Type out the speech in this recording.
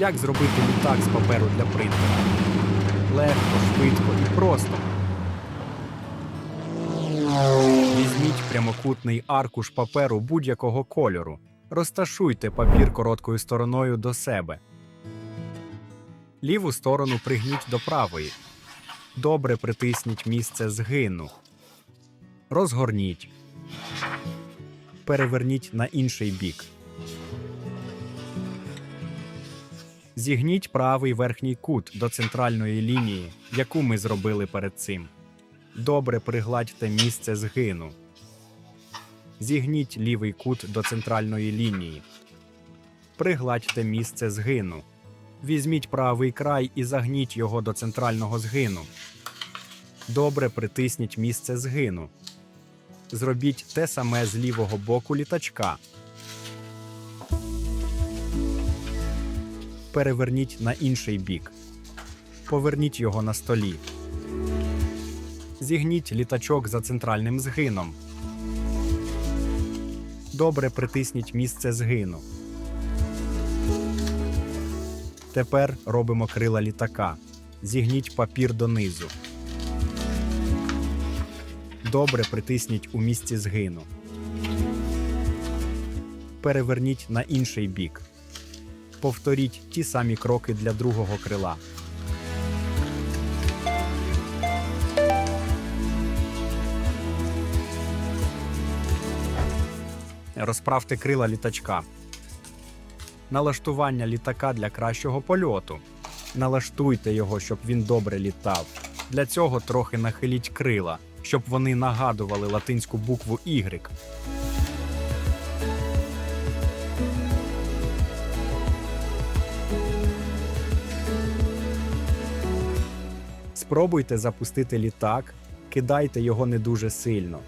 Як зробити літак з паперу для принтера? Легко, швидко і просто. Візьміть прямокутний аркуш паперу будь-якого кольору. Розташуйте папір короткою стороною до себе. Ліву сторону пригніть до правої. Добре притисніть місце згину. Розгорніть. Переверніть на інший бік. Зігніть правий верхній кут до центральної лінії, яку ми зробили перед цим. Добре пригладьте місце згину. Зігніть лівий кут до центральної лінії. Пригладьте місце згину. Візьміть правий край і загніть його до центрального згину. Добре притисніть місце згину. Зробіть те саме з лівого боку літачка. Переверніть на інший бік. Поверніть його на столі. Зігніть літачок за центральним згином. Добре притисніть місце згину. Тепер робимо крила літака. Зігніть папір донизу. Добре притисніть у місці згину. Переверніть на інший бік. Повторіть ті самі кроки для другого крила. Розправте крила літачка. Налаштування літака для кращого польоту. Налаштуйте його, щоб він добре літав. Для цього трохи нахиліть крила, щоб вони нагадували латинську букву Y. Спробуйте запустити літак, кидайте його не дуже сильно.